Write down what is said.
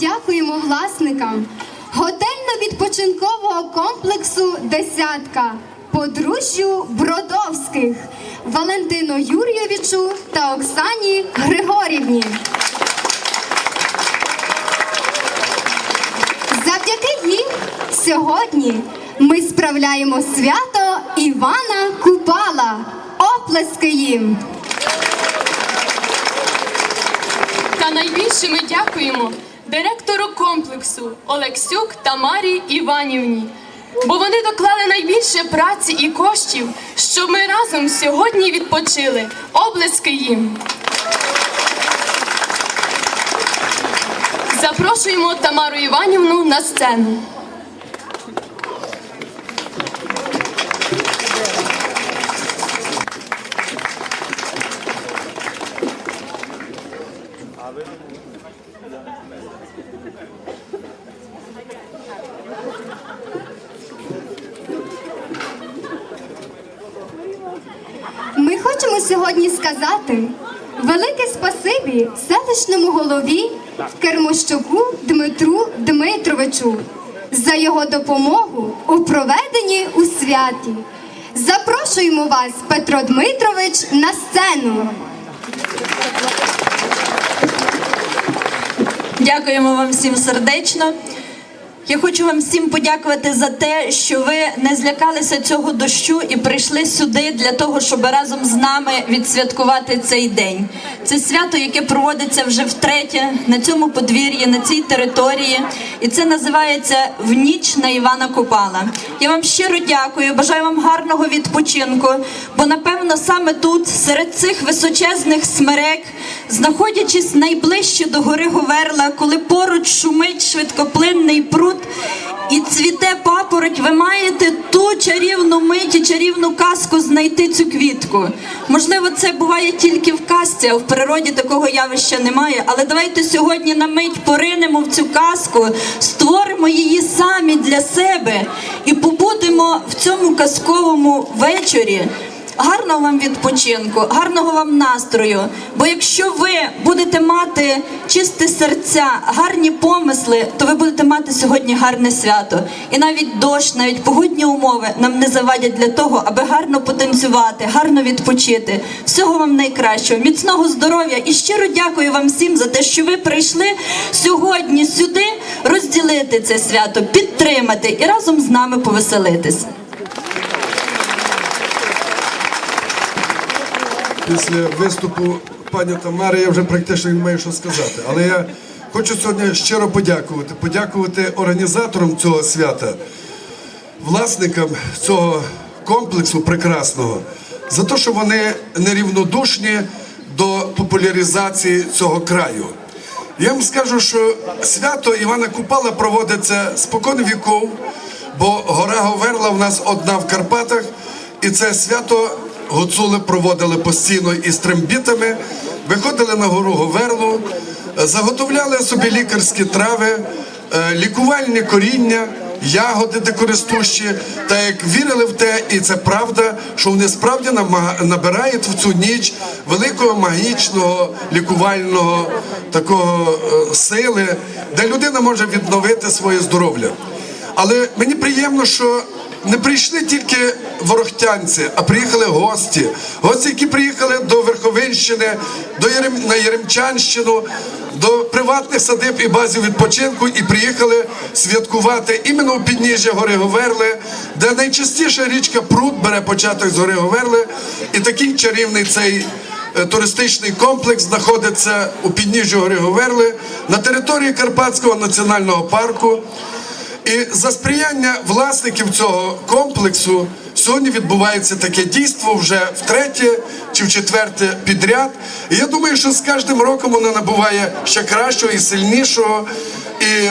Дякуємо власникам готельно-відпочинкового комплексу Десятка, подружжю Бродовських, Валентину Юрійовичу та Оксані Григорівні. Завдяки їм сьогодні ми справляємо свято Івана Купала. Оплески їм! Та найбільше ми дякуємо директору комплексу Олексюк Тамарі Іванівні, бо вони доклали найбільше праці і коштів, щоб ми разом сьогодні відпочили. Облески їм. Запрошуємо Тамару Іванівну на сцену. Ми сьогодні сказати велике спасибі селищному голові Кермощуку Дмитру Дмитровичу за його допомогу у проведенні у святі. Запрошуємо вас, Петро Дмитрович, на сцену. Дякуємо вам всім сердечно. Я хочу вам всім подякувати за те, що ви не злякалися цього дощу і прийшли сюди для того, щоб разом з нами відсвяткувати цей день. Це свято, яке проводиться вже втретє на цьому подвір'ї, на цій території, і це називається в ніч на Івана Купала. Я вам щиро дякую, бажаю вам гарного відпочинку, бо напевно саме тут, серед цих височезних смерек, знаходячись найближче до гори Говерла, коли поруч шумить швидкоплинний пруд і цвіте папороть, ви маєте ту чарівну мить і чарівну казку знайти цю квітку. Можливо, це буває тільки в казці, а в природі такого явища немає. Але давайте сьогодні на мить поринемо в цю казку, створимо її самі для себе і побудемо в цьому казковому вечорі. Гарного вам відпочинку, гарного вам настрою. Бо якщо ви будете мати чисте серця, гарні помисли, то ви будете мати сьогодні гарне свято. І навіть дощ, навіть погодні умови нам не завадять для того, аби гарно потанцювати, гарно відпочити. Всього вам найкращого, міцного здоров'я і щиро дякую вам всім за те, що ви прийшли сьогодні сюди розділити це свято, підтримати і разом з нами повеселитись. Після виступу пані Тамари я вже практично не маю що сказати. Але я хочу сьогодні щиро подякувати. Подякувати організаторам цього свята, власникам цього комплексу прекрасного за те, що вони нерівнодушні до популяризації цього краю. Я вам скажу, що свято Івана Купала проводиться спокон віков, бо гора Говерла в нас одна в Карпатах, і це свято гуцули проводили постійно із трембітами, виходили на гору Говерлу, е, заготовляли собі лікарські трави, е, лікувальні коріння. Ягоди декористущі, та як вірили в те, і це правда, що вони справді набирають в цю ніч великого магічного лікувального такого е, сили, де людина може відновити своє здоров'я. Але мені приємно, що не прийшли тільки ворохтянці, а приїхали гості. Гості, які приїхали до Верховинщини, до Єрем... на Єремчанщину, до приватних садиб і базів відпочинку, і приїхали святкувати іменно у підніжжя гори Говерли, де найчастіше річка Пруд бере початок з гори Говерли, і такий чарівний цей. е, Туристичний комплекс знаходиться у підніжжі гори Говерли на території Карпатського національного парку. І за сприяння власників цього комплексу сьогодні відбувається таке дійство вже втретє чи в четверте підряд. І я думаю, що з кожним роком воно набуває ще кращого і сильнішого. І